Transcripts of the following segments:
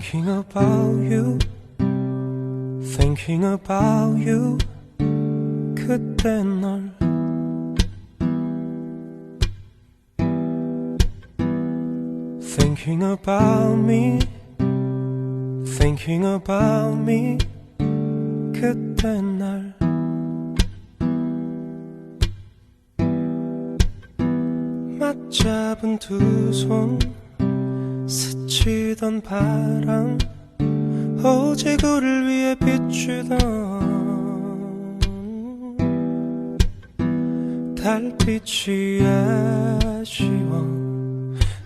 Thinking about you Thinking about you 그때 널 Thinking about me Thinking about me 그때 날 맞잡은 두 손 스치던 바람 우릴 위해 비추던 달빛이 아쉬워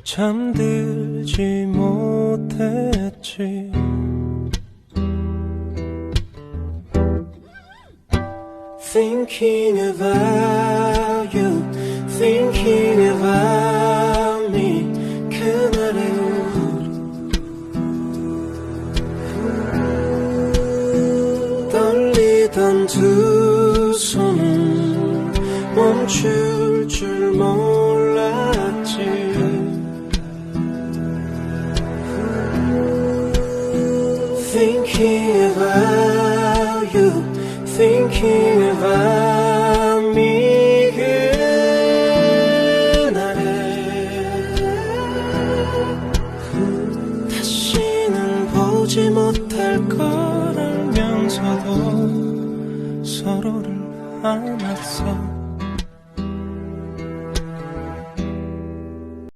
잠들지 못했지. Thinking about you Thinking 두 손은 멈출 줄 몰랐지 Thinking about you, thinking about me 그날에 다시는 보지 못할 걸 알면서도 서로를 안았어